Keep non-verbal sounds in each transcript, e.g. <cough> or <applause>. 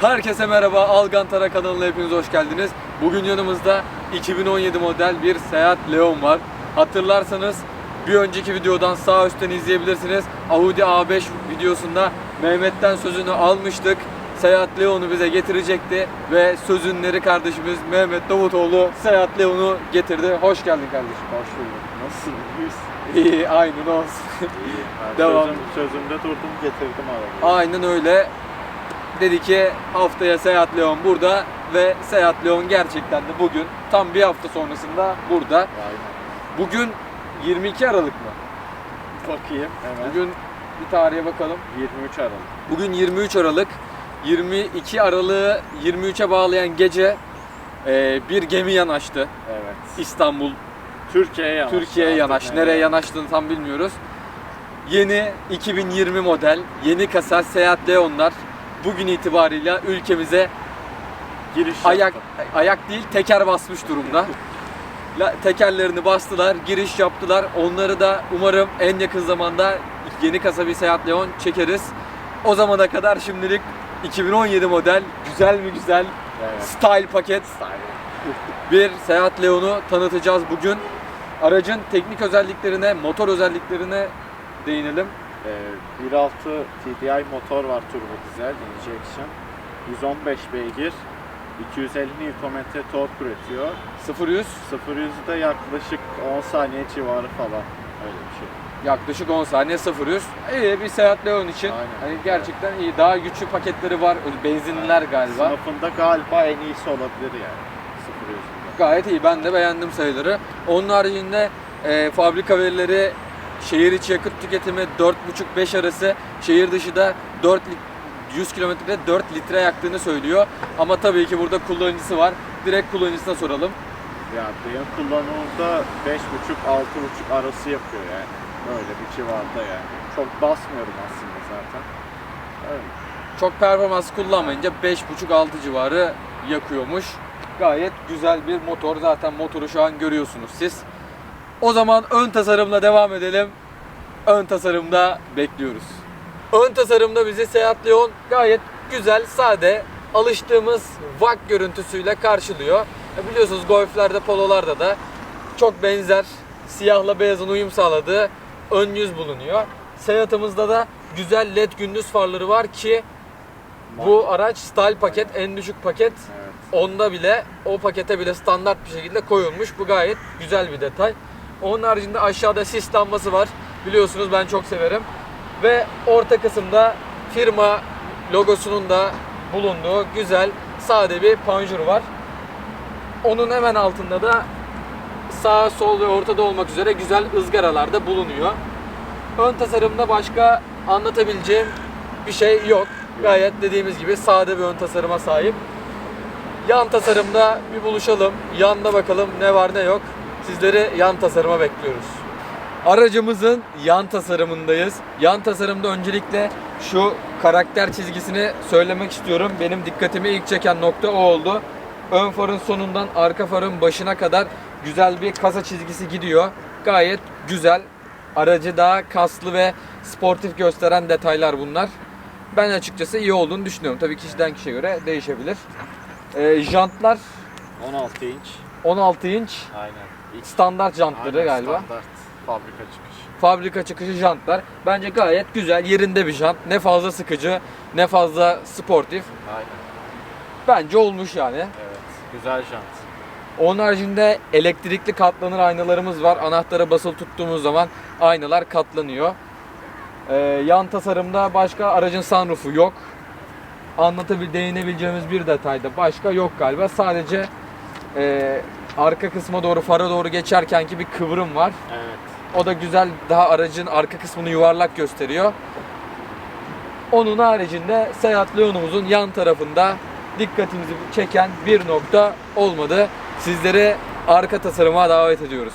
Herkese merhaba, Algantara kanalına hepiniz hoş geldiniz. Bugün yanımızda 2017 model bir Seat Leon var. Hatırlarsanız bir önceki videodan sağ üstten izleyebilirsiniz. Audi A5 videosunda Mehmet'ten sözünü almıştık. Seat Leon'u bize getirecekti ve sözünleri kardeşimiz Mehmet Davutoğlu Seat Leon'u getirdi. Hoş geldin kardeşim. Hoş bulduk. Nasılsın? İyiyiz. İyi, aynen olsun. Ben Devam. Sözüm, sözümde durdum getirdim arabayı. Aynen öyle. Dedi ki haftaya Seat Leon burada ve Seat Leon gerçekten de bugün tam bir hafta sonrasında burada. Aynen. Bugün 22 Aralık mı? Bakayım hemen. Bugün bir tarihe bakalım. 23 Aralık. Bugün 23 Aralık. 22 Aralık'ı 23'e bağlayan gece e, bir gemi yanaştı. Evet. İstanbul, Türkiye'ye yanaştı. Türkiye'ye yanaştı. Nereye yanaştığını tam bilmiyoruz. Yeni 2020 model, yeni kasa Seat Leon'lar bugün itibarıyla ülkemize Giriş ayak yaptım. ayak değil teker basmış durumda. La- Tekerlerini bastılar, giriş yaptılar. Onları da umarım en yakın zamanda yeni kasa bir Seat Leon çekeriz. O zamana kadar şimdilik 2017 model güzel mi güzel Evet. style paket <laughs> bir Seat Leon'u tanıtacağız bugün. Aracın teknik özelliklerine, motor özelliklerine değinelim. Ee, 1.6 TDI motor var turbo dizel injection. 115 beygir. 250 Nm tork üretiyor. 0-100 0 yüzde yaklaşık 10 saniye civarı falan. Öyle bir şey. yaklaşık 10 saniye 0-100. İyi bir Seat Leon için. Aynen. Hani gerçekten iyi. Daha güçlü paketleri var. Benzinliler galiba. Sınıfında galiba en iyisi olabilir yani. 0 yüzünde. Gayet iyi. Ben de beğendim sayıları. Onun haricinde e, fabrika verileri şehir içi yakıt tüketimi 4,5-5 arası. Şehir dışı da 4 lit- 100 kilometrede 4 litre yaktığını söylüyor. Ama tabii ki burada kullanıcısı var. Direkt kullanıcısına soralım. Ya benim kullanımımda 5.5-6.5 arası yapıyor yani. Böyle bir civarda yani. Çok basmıyorum aslında zaten. Öyle. Çok performans kullanmayınca 5,5-6 civarı yakıyormuş. Gayet güzel bir motor. Zaten motoru şu an görüyorsunuz siz. O zaman ön tasarımla devam edelim. Ön tasarımda bekliyoruz. Ön tasarımda bizi Seat Leon gayet güzel, sade, alıştığımız VAK görüntüsüyle karşılıyor. E Biliyorsunuz Golf'lerde, Polo'larda da çok benzer siyahla beyazın uyum sağladığı ön yüz bulunuyor. Seat'ımızda da güzel led gündüz farları var ki bu araç style paket, en düşük paket. Onda bile o pakete bile standart bir şekilde koyulmuş. Bu gayet güzel bir detay. Onun haricinde aşağıda sis lambası var. Biliyorsunuz ben çok severim. Ve orta kısımda firma logosunun da bulunduğu güzel sade bir panjur var. Onun hemen altında da sağ, sol ve ortada olmak üzere güzel ızgaralar da bulunuyor. Ön tasarımda başka anlatabileceğim bir şey yok. Gayet dediğimiz gibi sade bir ön tasarıma sahip. Yan tasarımda bir buluşalım. Yanda bakalım ne var ne yok. Sizleri yan tasarıma bekliyoruz. Aracımızın yan tasarımındayız. Yan tasarımda öncelikle şu karakter çizgisini söylemek istiyorum. Benim dikkatimi ilk çeken nokta o oldu. Ön farın sonundan arka farın başına kadar güzel bir kasa çizgisi gidiyor. Gayet güzel. Aracı daha kaslı ve sportif gösteren detaylar bunlar. Ben açıkçası iyi olduğunu düşünüyorum. Tabii kişiden kişiye göre değişebilir. Ee, jantlar 16 inç. 16 inç Aynen. Standart jantları Aynen, galiba. Standart fabrika çıkışı. Fabrika çıkışı jantlar. Bence gayet güzel, yerinde bir jant. Ne fazla sıkıcı, ne fazla sportif. Aynen. Bence olmuş yani. Evet. Güzel jant. Onun haricinde elektrikli katlanır aynalarımız var. Anahtara basılı tuttuğumuz zaman aynalar katlanıyor. Ee, yan tasarımda başka aracın sunroofu yok. Anlatabil, değinebileceğimiz bir detay da başka yok galiba. Sadece e, arka kısma doğru, fara doğru geçerkenki bir kıvrım var. Evet. O da güzel daha aracın arka kısmını yuvarlak gösteriyor. Onun haricinde Seat Leon'umuzun yan tarafında dikkatimizi çeken bir nokta olmadı. Sizleri arka tasarıma davet ediyoruz.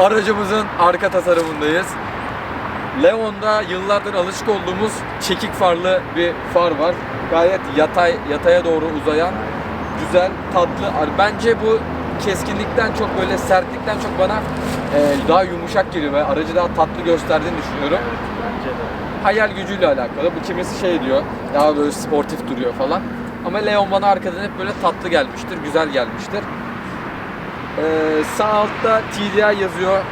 Aracımızın arka tasarımındayız. Leon'da yıllardır alışık olduğumuz çekik farlı bir far var. Gayet yatay yataya doğru uzayan güzel, tatlı. Bence bu keskinlikten çok böyle sertlikten çok bana e, daha yumuşak geliyor ve aracı daha tatlı gösterdiğini düşünüyorum. Hayal gücüyle alakalı. Bu kimisi şey diyor, daha böyle sportif duruyor falan. Ama Leon bana arkadan hep böyle tatlı gelmiştir, güzel gelmiştir. Ee, sağ altta TDI yazıyor.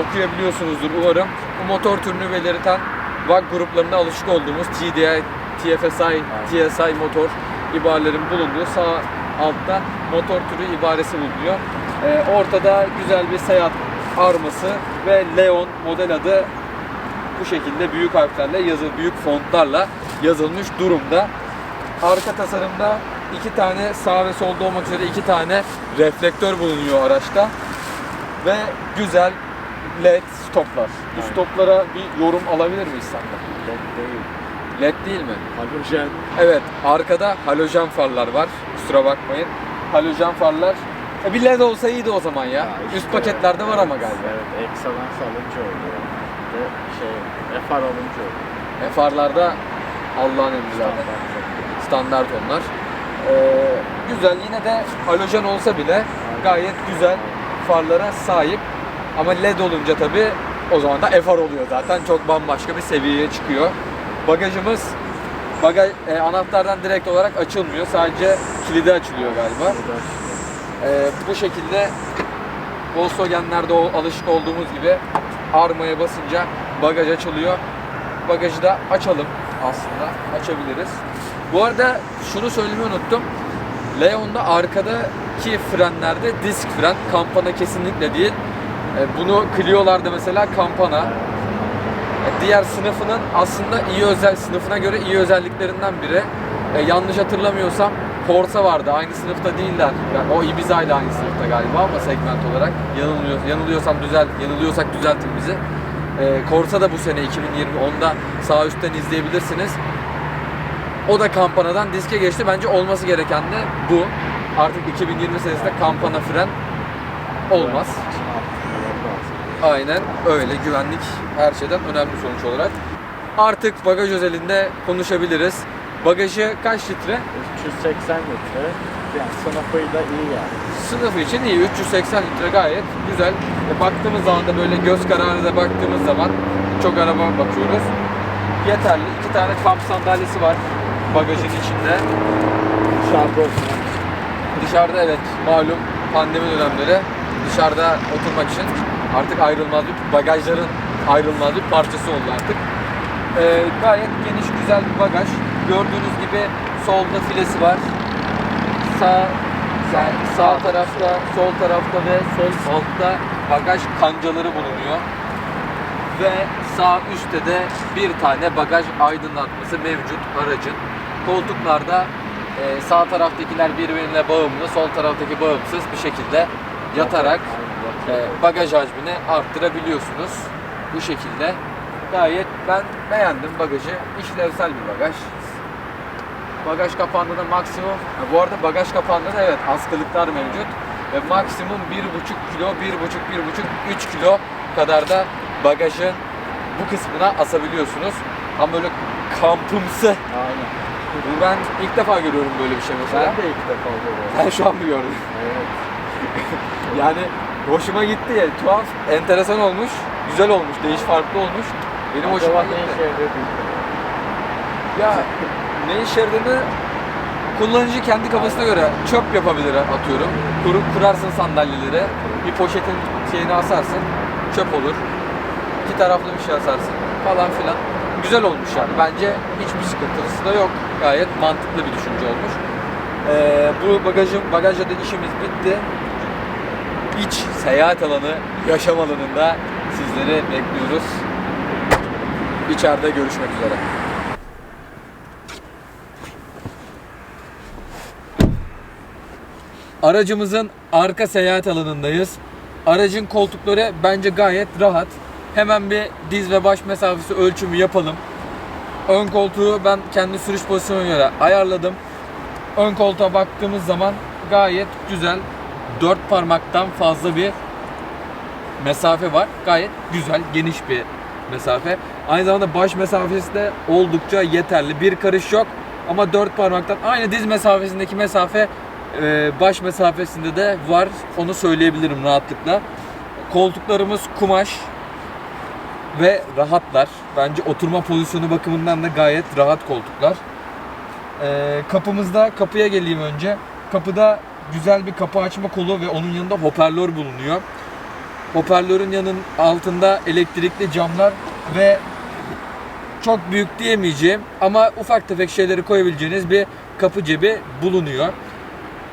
Okuyabiliyorsunuzdur umarım. Bu motor türünü belirten VAG gruplarında alışık olduğumuz TDI, TFSI, TSI motor ibarelerin bulunduğu sağ altta motor türü ibaresi bulunuyor. Ee, ortada güzel bir Seat arması ve Leon model adı bu şekilde büyük harflerle yazılı, büyük fontlarla yazılmış durumda. Arka tasarımda iki tane sağ ve solda olmak üzere iki tane reflektör bulunuyor araçta. Ve güzel LED stoplar. Bu stoplara bir yorum alabilir miyiz senden? Led değil. LED değil mi? Halojen. Evet, arkada halojen farlar var. Kusura bakmayın. Halojen farlar. E bir LED olsa iyiydi o zaman ya. Ya işte, Üst paketlerde var ama galiba. Evet, Excellence alınca oluyor. Ve şey, FR alınca oluyor. E farlarda Allah'ın emri zaten. Standart. Onlar. Ee, güzel yine de halojen olsa bile gayet güzel farlara sahip. Ama LED olunca tabi o zaman da FR oluyor zaten. Çok bambaşka bir seviyeye çıkıyor. Bagajımız bagaj e, anahtardan direkt olarak açılmıyor. Sadece kilidi açılıyor galiba. Ee, bu şekilde Volkswagen'lerde o alışık olduğumuz gibi armaya basınca bagaj açılıyor. Bagajı da açalım aslında. Açabiliriz. Bu arada şunu söylemeyi unuttum. Leon'da arkadaki frenlerde disk fren, kampana kesinlikle değil. Ee, Bunu Clio'larda mesela kampana. E, Diğer sınıfının aslında iyi özel sınıfına göre iyi özelliklerinden biri. E, yanlış hatırlamıyorsam Corsa vardı. Aynı sınıfta değiller. Yani o Ibiza ile aynı sınıfta galiba ama segment olarak. Yanılmıyor, yanılıyorsam düzel, yanılıyorsak düzeltin bizi. E, Corsa da bu sene 2020 onda sağ üstten izleyebilirsiniz. O da kampanadan diske geçti. Bence olması gereken de bu. Artık 2020 senesinde kampana fren olmaz. Aynen öyle. Güvenlik her şeyden önemli sonuç olarak. Artık bagaj özelinde konuşabiliriz. Bagajı kaç litre? 380 litre. Yani sınıfıyla iyi yani. Sınıfı için iyi. 380 litre gayet güzel. E, baktığımız zaman da böyle göz kararı da baktığımız zaman çok araba bakıyoruz. Yeterli. İki tane kamp sandalyesi var bagajın içinde. Dışarıda olsun. Dışarıda evet malum pandemi dönemleri dışarıda oturmak için artık ayrılmaz bir bagajların ayrılmaz bir parçası oldu artık. Ee, gayet geniş güzel bir bagaj. Gördüğünüz gibi solda filesi var. Sağ yani sağ tarafta, sol tarafta ve sol altta bagaj kancaları bulunuyor. Ve sağ üstte de bir tane bagaj aydınlatması mevcut aracın. Koltuklarda e, sağ taraftakiler birbirine bağımlı, sol taraftaki bağımsız bir şekilde yatarak bagaj hacmini arttırabiliyorsunuz. Bu şekilde. Gayet ben beğendim bagajı. İşlevsel bir bagaj. Bagaj kapağında da maksimum, bu arada bagaj kapağında da evet askılıklar mevcut. Ve maksimum 1,5 kilo, 1,5, 1,5, 3 kilo kadar da bagajın bu kısmına asabiliyorsunuz. Tam böyle kampımsı. Aynen. Bu ben ilk defa görüyorum böyle bir şey mesela. Ben de ilk defa görüyorum. Ben şu an mı gördüm? Evet. <laughs> Yani hoşuma gitti ya. Tuhaf, enteresan olmuş, güzel olmuş, değiş farklı olmuş. Benim hoşuma Acaba ne gitti. işe. Ya ne işe yaradığını kullanıcı kendi kafasına göre çöp yapabilir atıyorum. Kurup kurarsın sandalyeleri, bir poşetin şeyini asarsın, çöp olur. İki taraflı bir şey asarsın falan filan. Güzel olmuş yani. Bence hiçbir sıkıntısı da yok. Gayet mantıklı bir düşünce olmuş. Ee, bu bagajın bagajla da işimiz bitti. İç seyahat alanı, yaşam alanında sizleri bekliyoruz. İçeride görüşmek üzere. Aracımızın arka seyahat alanındayız. Aracın koltukları bence gayet rahat. Hemen bir diz ve baş mesafesi ölçümü yapalım. Ön koltuğu ben kendi sürüş pozisyonuna göre ayarladım. Ön koltuğa baktığımız zaman gayet güzel. Dört parmaktan fazla bir mesafe var. Gayet güzel, geniş bir mesafe. Aynı zamanda baş mesafesi de oldukça yeterli. Bir karış yok ama dört parmaktan aynı diz mesafesindeki mesafe e, baş mesafesinde de var. Onu söyleyebilirim rahatlıkla. Koltuklarımız kumaş ve rahatlar. Bence oturma pozisyonu bakımından da gayet rahat koltuklar. Ee, kapımızda kapıya geleyim önce. Kapıda güzel bir kapı açma kolu ve onun yanında hoparlör bulunuyor. Hoparlörün yanın altında elektrikli camlar ve çok büyük diyemeyeceğim ama ufak tefek şeyleri koyabileceğiniz bir kapı cebi bulunuyor.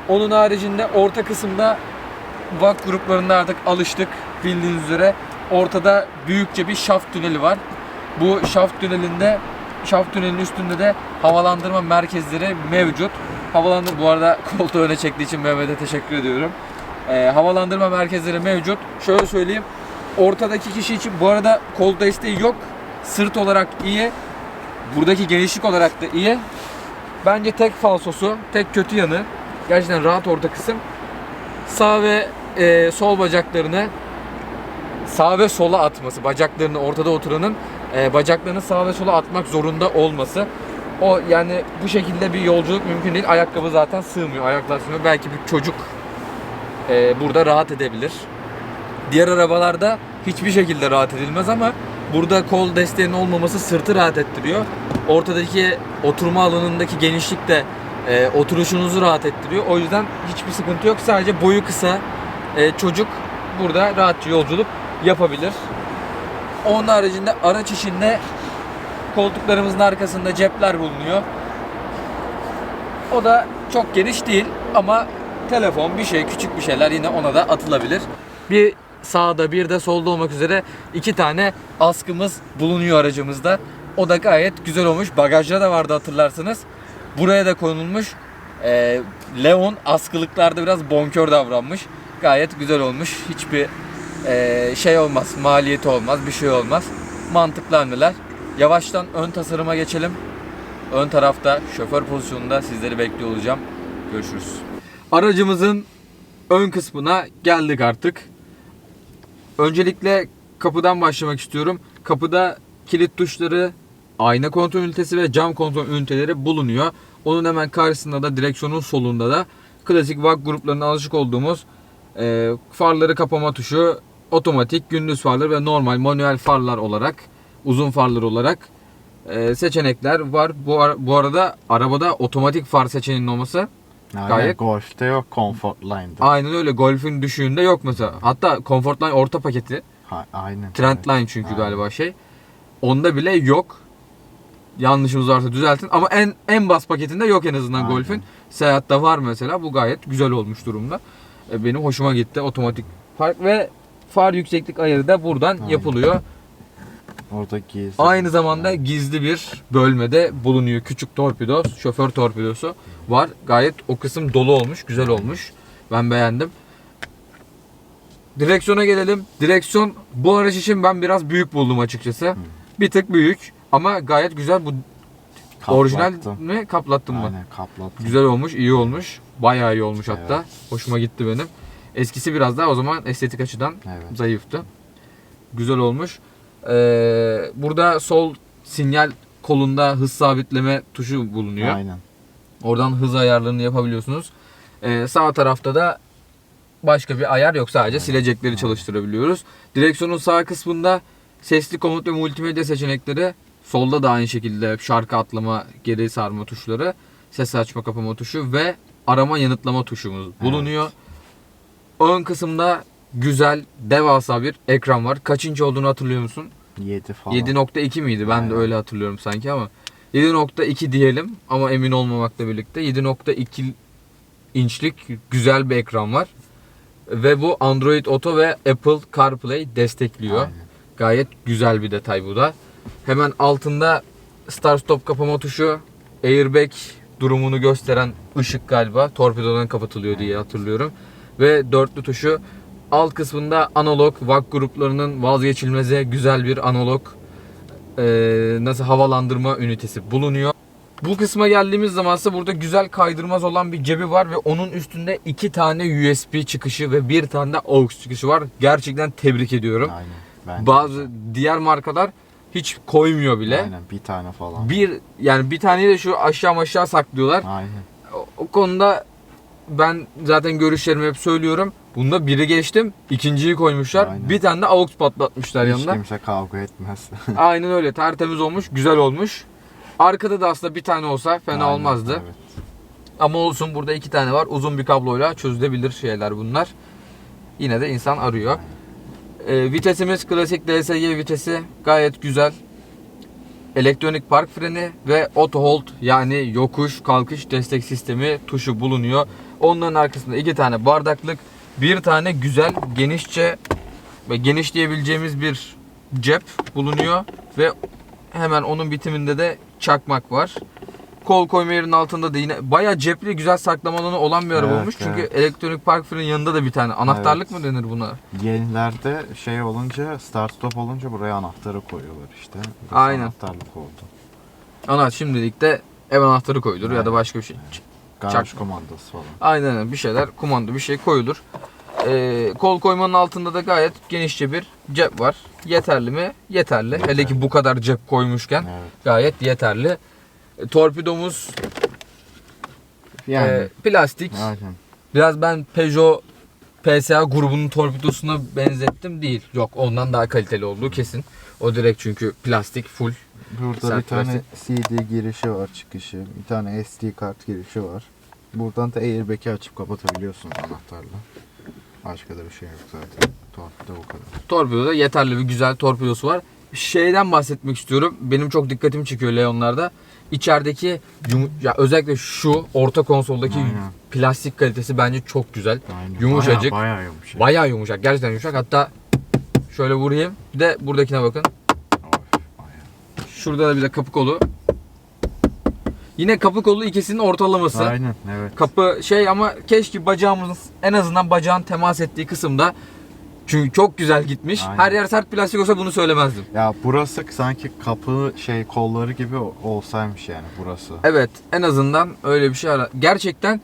Onun haricinde orta kısımda VAK gruplarında artık alıştık bildiğiniz üzere. Ortada büyükçe bir şaft tüneli var. Bu şaft tünelinde şaft tünelinin üstünde de havalandırma merkezleri mevcut. Havalandır bu arada koltuğu öne çektiği için Mehmet'e teşekkür ediyorum. Ee, havalandırma merkezleri mevcut. Şöyle söyleyeyim. Ortadaki kişi için bu arada kol desteği yok. Sırt olarak iyi. Buradaki genişlik olarak da iyi. Bence tek falsosu, tek kötü yanı gerçekten rahat orta kısım. Sağ ve e, sol bacaklarını sağ ve sola atması. Bacaklarını ortada oturanın e, bacaklarını sağa ve sola atmak zorunda olması. O yani bu şekilde bir yolculuk mümkün değil. Ayakkabı zaten sığmıyor. Ayaklar sığmıyor. Belki bir çocuk e, burada rahat edebilir. Diğer arabalarda hiçbir şekilde rahat edilmez ama burada kol desteğinin olmaması sırtı rahat ettiriyor. Ortadaki oturma alanındaki genişlik de e, oturuşunuzu rahat ettiriyor. O yüzden hiçbir sıkıntı yok. Sadece boyu kısa e, çocuk burada rahatça yolculuk yapabilir. Onun haricinde araç içinde koltuklarımızın arkasında cepler bulunuyor. O da çok geniş değil ama telefon bir şey küçük bir şeyler yine ona da atılabilir. Bir sağda bir de solda olmak üzere iki tane askımız bulunuyor aracımızda. O da gayet güzel olmuş. Bagajda da vardı hatırlarsınız. Buraya da konulmuş. Ee, Leon askılıklarda biraz bonkör davranmış. Gayet güzel olmuş. Hiçbir ee, şey olmaz, maliyeti olmaz, bir şey olmaz. Mantıklı hamleler. Yavaştan ön tasarıma geçelim. Ön tarafta şoför pozisyonunda sizleri bekliyor olacağım. Görüşürüz. Aracımızın ön kısmına geldik artık. Öncelikle kapıdan başlamak istiyorum. Kapıda kilit tuşları, ayna kontrol ünitesi ve cam kontrol üniteleri bulunuyor. Onun hemen karşısında da direksiyonun solunda da klasik VAG gruplarına alışık olduğumuz e, farları kapama tuşu, otomatik, gündüz farları ve normal manuel farlar olarak, uzun farlar olarak e, seçenekler var. Bu, ar- bu arada arabada otomatik far seçeneğinin olması Aynen, Gayet- Golf'te yok, Comfort Line'da. aynen öyle. Golf'ün düşüğünde yok mesela. Hatta Comfortline orta paketi. Ha, aynen. Trendline çünkü Aynen. galiba şey. Onda bile yok. Yanlışımız varsa düzeltin. Ama en en bas paketinde yok en azından Aynen. Golf'ün. Seyahatte var mesela. Bu gayet güzel olmuş durumda. E, Benim hoşuma gitti. Otomatik fark ve far yükseklik ayarı da buradan Aynen. yapılıyor. Orada gizli. Aynı zamanda gizli bir bölmede bulunuyor. Küçük torpido, şoför torpidosu var. Gayet o kısım dolu olmuş, güzel olmuş. Ben beğendim. Direksiyona gelelim. Direksiyon bu araç için ben biraz büyük buldum açıkçası. Bir tık büyük ama gayet güzel. Bu orijinal Kaplattım. mi? Kaplattım mı? Aynen kaplattım. Güzel olmuş, iyi olmuş. Bayağı iyi olmuş hatta. Evet. Hoşuma gitti benim. Eskisi biraz daha o zaman estetik açıdan Evet. zayıftı. Güzel olmuş. Ee, burada sol sinyal kolunda hız sabitleme tuşu bulunuyor. Aynen. Oradan hız ayarlarını yapabiliyorsunuz. Ee, sağ tarafta da başka bir ayar yok. Sadece silecekleri çalıştırabiliyoruz. Direksiyonun sağ kısmında sesli komut ve multimedya seçenekleri. Solda da aynı şekilde şarkı atlama, geri sarma tuşları, ses açma kapama tuşu ve arama yanıtlama tuşumuz bulunuyor. Ön kısımda güzel, devasa bir ekran var. Kaçıncı olduğunu hatırlıyor musun? 7 falan. 7.2 miydi? Ben de Aynen. öyle hatırlıyorum sanki ama 7.2 diyelim ama emin olmamakla birlikte 7.2 inçlik güzel bir ekran var. Ve bu Android Auto ve Apple CarPlay destekliyor. Aynen. Gayet güzel bir detay bu da. Hemen altında Start Stop kapama tuşu, airbag durumunu gösteren ışık galiba. Torpidodan kapatılıyor diye hatırlıyorum. Ve dörtlü tuşu alt kısmında analog VAG gruplarının vazgeçilmezi güzel bir analog e, nasıl havalandırma ünitesi bulunuyor. Bu kısma geldiğimiz zaman ise burada güzel kaydırmaz olan bir cebi var ve onun üstünde iki tane USB çıkışı ve bir tane de AUX çıkışı var. Gerçekten tebrik ediyorum. Aynen. Ben Bazı diğer markalar hiç koymuyor bile. Aynen bir tane falan. Bir yani bir taneyi de şu aşağı aşağı saklıyorlar. Aynen. O, o konuda ben zaten görüşlerimi hep söylüyorum. Bunda biri geçtim, ikinciyi koymuşlar. Aynen. Bir tane de AUX patlatmışlar Hiç yanında. kimse kavga etmez. <laughs> Aynen öyle. Tertemiz olmuş, güzel olmuş. Arkada da aslında bir tane olsa fena Aynen, olmazdı. Evet. Ama olsun burada iki tane var. Uzun bir kabloyla çözülebilir şeyler bunlar. Yine de insan arıyor. Ee, vitesimiz klasik DSG vitesi gayet güzel. Elektronik park freni ve auto hold yani yokuş kalkış destek sistemi tuşu bulunuyor. Onların arkasında iki tane bardaklık, bir tane güzel genişçe ve geniş diyebileceğimiz bir cep bulunuyor ve hemen onun bitiminde de çakmak var. Kol koyma yerinin altında da yine bayağı cepli güzel saklama alanı olan bir araba Evet, olmuş. Çünkü evet. elektronik park frenin yanında da bir tane anahtarlık mı denir buna? Yenilerde şey olunca start stop olunca buraya anahtarı koyuyorlar işte. Burası Aynen. Anahtarlık oldu. Ana şimdilik de ev anahtarı koyulur ya da Aynen. başka bir şey. Garaj Çak- kumandası falan. Aynen öyle bir şeyler kumanda bir şey koyulur. Ee, kol koymanın altında da gayet genişçe bir cep var. Yeterli mi? Yeterli. Hele Yeterli. ki bu kadar cep koymuşken Evet. gayet yeterli. E, torpidomuz Yani. e, plastik. aynen. Biraz ben Peugeot PSA grubunun torpidosuna benzettim değil. Yok ondan daha kaliteli olduğu kesin. O direkt çünkü plastik full. Burada Sert bir tane plastik. CD girişi var çıkışı. Bir tane SD kart girişi var. Buradan da airbag'i açıp kapatabiliyorsun anahtarla. Başka da bir şey yok zaten. Torpido bu kadar. Torpidoda yeterli bir güzel torpidosu var. Şeyden bahsetmek istiyorum. Benim çok dikkatimi çekiyor Leon'larda. İçerideki yum- ya özellikle şu orta konsoldaki Aynen. plastik kalitesi bence çok güzel. Aynen. Yumuşacık. Bayağı, bayağı yumuşak. Bayağı yumuşak. Gerçekten yumuşak. Hatta şöyle vurayım. Bir de buradakine bakın. Şurada da bir de kapı kolu. Yine kapı kolu ikisinin ortalaması. Aynen evet. Kapı şey ama keşke bacağımızın en azından bacağın temas ettiği kısımda çünkü çok güzel gitmiş. Aynen. Her yer sert plastik olsa bunu söylemezdim. Ya burası sanki kapı şey kolları gibi olsaymış yani burası. Evet en azından öyle bir şey ara. Gerçekten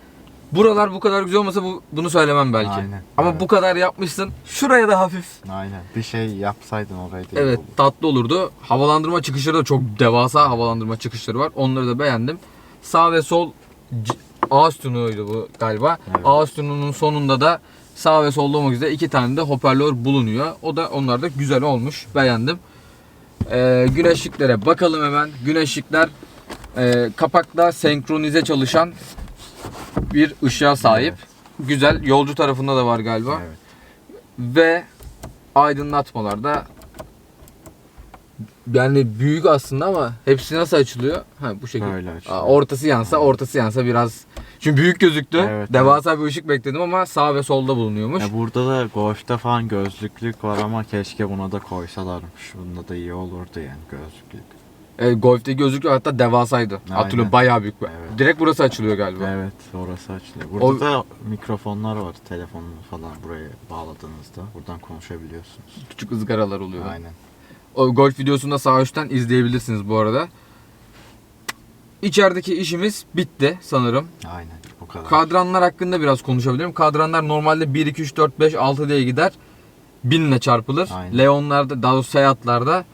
buralar bu kadar güzel olmasa bu, bunu söylemem belki. Aynen, Ama evet. bu kadar yapmışsın. Şuraya da hafif. Aynen. Bir şey yapsaydın orayı değil Evet olur. tatlı olurdu. Havalandırma çıkışları da çok devasa havalandırma çıkışları var. Onları da beğendim. Sağ ve sol A sütunuydu bu galiba. Evet. A sütununun sonunda da sağ ve solda olmak üzere iki tane de hoparlör bulunuyor. O da onlar da güzel olmuş. Beğendim. Ee, güneşliklere bakalım hemen. Güneşlikler e, kapakta senkronize çalışan bir ışığa sahip. Güzel. Yolcu tarafında da var galiba. Evet. Ve aydınlatmalar da yani büyük aslında ama hepsi nasıl açılıyor? Ha bu şekilde. Açılıyor. Aa, ortası yansa, ortası yansa biraz çünkü büyük gözüktü. Evet, Devasa bir ışık bekledim ama sağ ve solda bulunuyormuş. Ya burada da Golf'te falan gözlüklük var ama keşke buna da koysalarmış. Bunda da iyi olurdu yani gözlüklük. E, Golf'teki gözlüklü hatta devasaydı. Aynen. Hatırlıyorum bayağı büyük. Evet. Direkt burası açılıyor galiba. Evet orası açılıyor. Burada O- da mikrofonlar var. Telefonu falan buraya bağladığınızda buradan konuşabiliyorsunuz. Küçük ızgaralar oluyor. Aynen. O golf videosunu da sağ üstten izleyebilirsiniz bu arada. İçerideki işimiz bitti sanırım. Aynen bu kadar. Kadranlar hakkında biraz konuşabilirim. Kadranlar normalde 1, 2, 3, 4, 5, 6 diye gider. 1000 ile çarpılır. Aynen. Leonlarda, daha doğrusu Seat'larda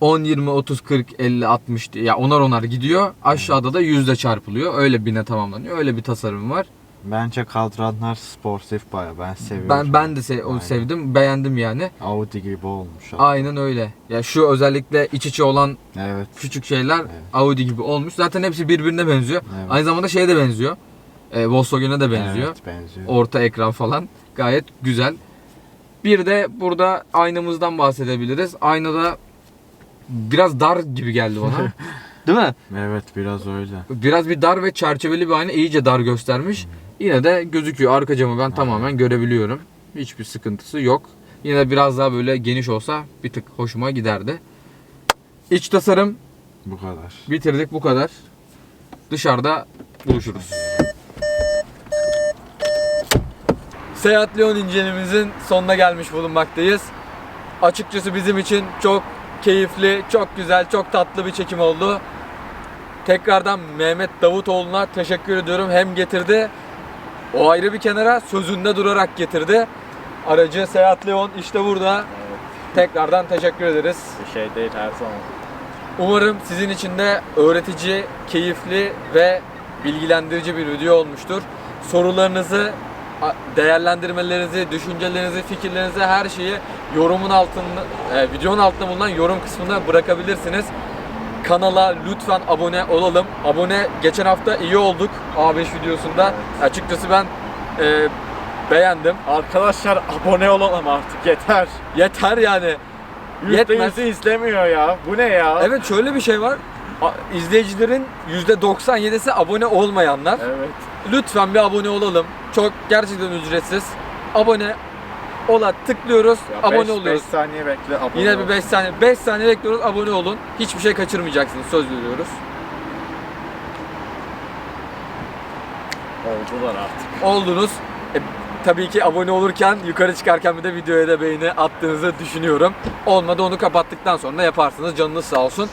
10, 20, 30, 40, 50, 60 diye. Ya onar onar gidiyor. Aşağıda da yüzde çarpılıyor. Öyle 1000'e tamamlanıyor. Öyle bir tasarım var. Bence kadranlar sportif baya. Ben seviyorum. Ben ben de se- Aynen. sevdim. Beğendim yani. Audi gibi olmuş. Aynen öyle. Ya şu özellikle iç içe olan Evet. küçük şeyler. Audi gibi olmuş. Zaten hepsi birbirine benziyor. Evet. Aynı zamanda şeye de benziyor. E, Volkswagen'e de benziyor. Evet benziyor. Orta ekran falan. Gayet güzel. Bir de burada aynamızdan bahsedebiliriz. Aynada biraz dar gibi geldi bana. <laughs> Değil mi? Evet biraz öyle. Biraz bir dar ve çerçeveli bir ayna iyice dar göstermiş. Yine de gözüküyor. Arka camı ben tamamen görebiliyorum. Hiçbir sıkıntısı yok. Yine de biraz daha böyle geniş olsa bir tık hoşuma giderdi. İç tasarım Bu kadar. bitirdik bu kadar. Dışarıda buluşuruz. Seyahat Leon incelememizin sonuna gelmiş bulunmaktayız. Açıkçası bizim için çok keyifli, çok güzel, çok tatlı bir çekim oldu. Tekrardan Mehmet Davutoğlu'na teşekkür ediyorum. Hem getirdi, o ayrı bir kenara sözünde durarak getirdi. Aracı Seyahat Leon işte burada. Tekrardan teşekkür ederiz. Bir şey değil her zaman. Umarım sizin için de öğretici, keyifli ve bilgilendirici bir video olmuştur. Sorularınızı, değerlendirmelerinizi, düşüncelerinizi, fikirlerinizi her şeyi yorumun altında, e, videonun altında bulunan yorum kısmına bırakabilirsiniz. kanala lütfen abone olalım. Abone geçen hafta iyi olduk A5 videosunda. Açıkçası ben e, beğendim. Arkadaşlar abone olalım artık yeter. Yeter yani. Yetmez. %100'ü izlemiyor ya. Bu ne ya? Evet şöyle bir şey var. İzleyicilerin %97'si abone olmayanlar. Evet. Lütfen bir abone olalım. Çok gerçekten ücretsiz. Abone ola tıklıyoruz. Ya abone beş- oluyoruz. beş saniye bekle abone Yine bir 5 saniye 5 saniye bekliyoruz. Abone olun. Hiçbir şey kaçırmayacaksınız. Söz veriyoruz. Oldular artık. Oldunuz. E, tabii ki abone olurken yukarı çıkarken bir de videoya da beğeni attığınızı düşünüyorum. Olmadı onu kapattıktan sonra yaparsınız. Canınız sağ olsun.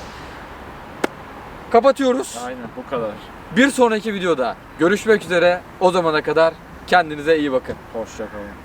Kapatıyoruz. Aynen bu kadar. Bir sonraki videoda görüşmek üzere. O zamana kadar kendinize iyi bakın. Hoşçakalın.